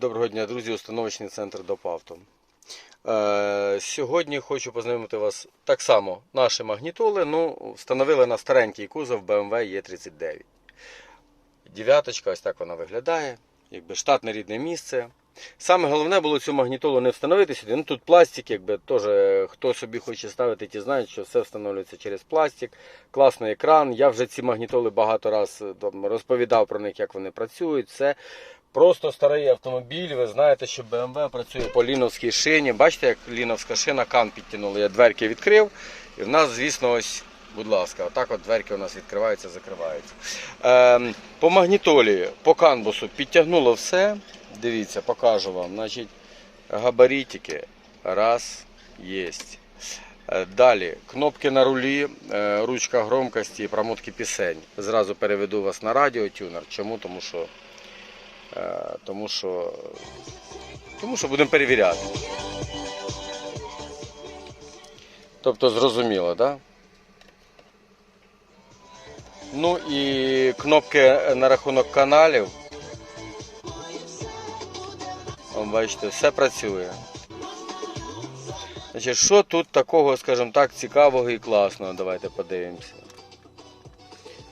Доброго дня, друзі, установочний центр ДОПАВТО. Е, сьогодні хочу познайомити вас так само. Наші магнітоли ну, встановили на старенький кузов BMW E39. Дев'яточка, ось так вона виглядає. Якби штатне рідне місце. Саме головне було цю магнітолу не встановити сюди. Ну тут пластик, якби теж хто собі хоче ставити, ті знають, що все встановлюється через пластик. Класний екран. Я вже ці магнітоли багато раз розповідав про них, як вони працюють. Все. Просто старий автомобіль. Ви знаєте, що BMW працює по ліновській шині. Бачите, як ліновська шина, кан підтягнули. Я дверки відкрив. І в нас, звісно, ось, будь ласка, отак от дверки у нас відкриваються, закриваються. Ем, по магнітолі, по канбусу підтягнуло все. Дивіться, покажу вам. Значить, габаритики. Раз, єсть. Е, Далі, кнопки на рулі, е, ручка громкості і промотки пісень. Зразу переведу вас на радіотюнер. Чому? Тому що, е, тому що, тому що будемо перевіряти. Тобто зрозуміло, так? Да? Ну і кнопки на рахунок каналів. Бачите, все працює. Значить, що тут такого, скажімо так, цікавого і класного? Давайте подивимося.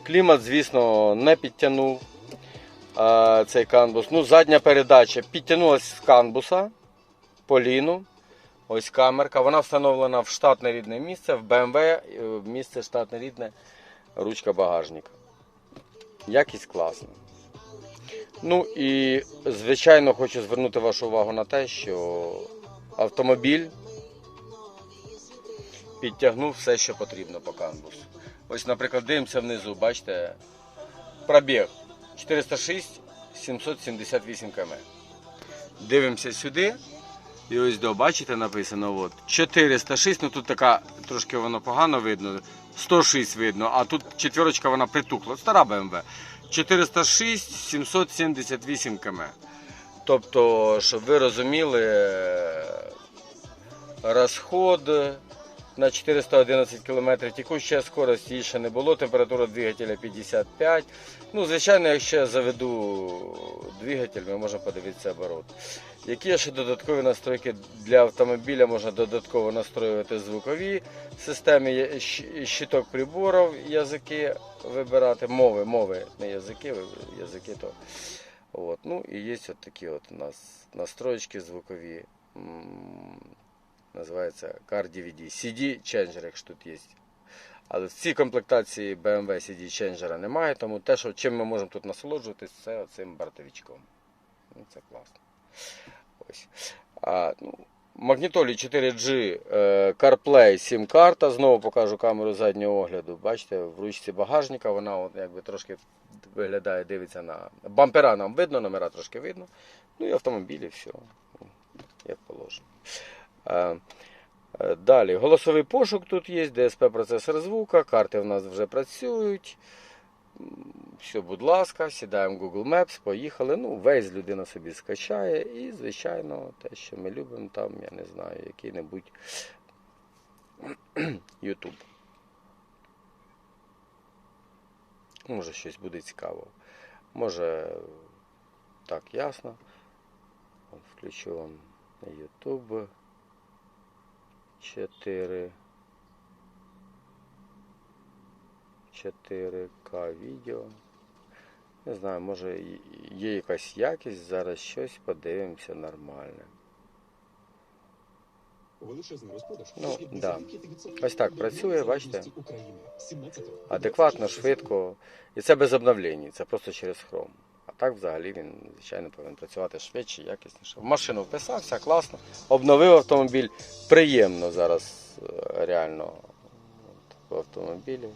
Клімат, звісно, не підтягнув а, цей канбус. Ну, задня передача підтягнулася з канбуса по ліну. Ось камерка. Вона встановлена в штатне рідне місце, в BMW е, місце штатне рідне, ручка багажника. Якість класна. Ну і, звичайно, хочу звернути вашу увагу на те, що автомобіль підтягнув все, що потрібно по канбусу. Ось, наприклад, дивимося внизу, бачите, пробіг 406 778 км. Дивимося сюди. І ось до, бачите, написано от, 406, ну тут така трошки воно погано видно, 106 видно, а тут четверочка вона притукла. Стара BMW. 406 778 км. Тобто, щоб ви розуміли, е, розход на 411 км, текуща скорость її ще не було, температура двигателя 55. Ну, звичайно, якщо я заведу двигатель, ми можемо подивитися оборот. Які ще додаткові настройки для автомобіля можна додатково настроювати звукові системи, щиток приборів, язики вибирати, мови, мови, не язики, язики то. От. Ну і є от такі от у нас настроєчки звукові. Називається Car DVD. CD Changer, якщо тут є. Але в цій комплектації BMW CD Changer немає, тому те, що чим ми можемо тут насолоджуватись, це оцим бортовичком. Ну, це класно. Ось. А, ну, Магнітолі 4G, е, CarPlay, SIM-карта. Знову покажу камеру заднього огляду. Бачите, в ручці багажника вона от, якби трошки виглядає, дивиться на. Бампера нам видно, номера трошки видно. Ну і автомобілі, все. Як положено. Е, Далі, голосовий пошук тут є, DSP процесор звука, карти в нас вже працюють. Все, будь ласка, сідаємо в Google Maps, поїхали. Ну, весь людина собі скачає. І, звичайно, те, що ми любимо, там, я не знаю, який-небудь YouTube. Може, щось буде цікаво. Може, так, ясно. Включу вам YouTube 4. 4К відео. Не знаю, може є якась якість, зараз щось подивимося нормальне. Величезний розпродаж. Ну, да. 10% Ось так працює, бачите? Адекватно, швидко. І це без обновлень, це просто через Chrome. А так взагалі він, звичайно, повинен працювати швидше, якісніше. В машину вписався, класно. Обновив автомобіль. Приємно зараз е, реально в автомобілі.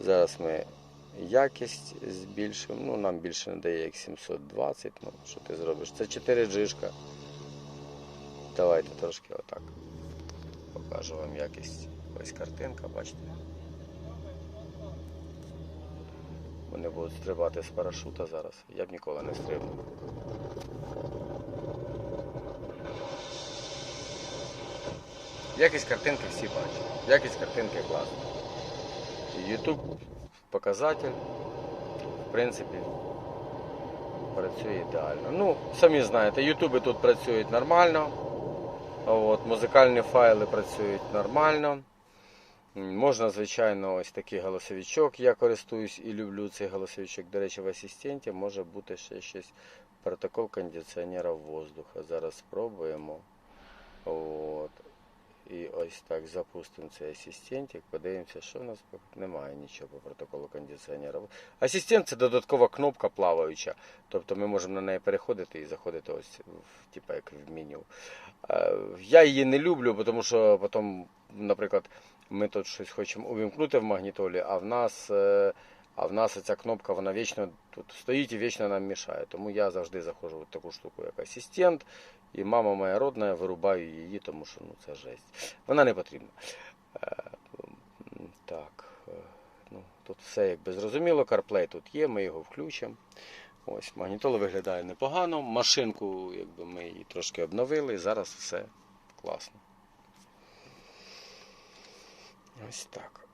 Зараз ми якість збільшимо. Ну, нам більше не дає як 720. Ну, що ти зробиш? Це 4 джишка. Давайте трошки отак. Покажу вам якість. Ось картинка, бачите. Вони будуть стрибати з парашута зараз. Я б ніколи не стрибнув. Якість картинки всі бачать. Якість картинки класна. YouTube показатель. В принципі, працює ідеально. Ну, самі знаєте, ютуби тут працюють нормально. От, музикальні файли працюють нормально. Можна, звичайно, ось такий голосовичок. Я користуюсь і люблю цей голосовичок. До речі, в асистенті може бути ще щось протокол кондиціонера воздуха. Зараз спробуємо. От. І ось так запустимо цей асистентик, подивимося, що в нас немає нічого по протоколу кондиціонера. Асистент це додаткова кнопка плаваюча. Тобто ми можемо на неї переходити і заходити ось в, типа, як в меню. Е, Я її не люблю, тому що потім, наприклад, ми тут щось хочемо увімкнути в магнітолі, а в нас, е, а в нас ця кнопка вона вічно тут стоїть і вічно нам мішає. Тому я завжди заходжу в таку штуку, як асистент, і мама моя родна, вирубаю її, тому що ну, це жесть. Вона не потрібна. Е, Так, е, ну, тут все якби зрозуміло. CarPlay тут є, ми його включимо. Ось, магнітола виглядає непогано. Машинку, якби ми її трошки обновили, і зараз все класно. Ось так.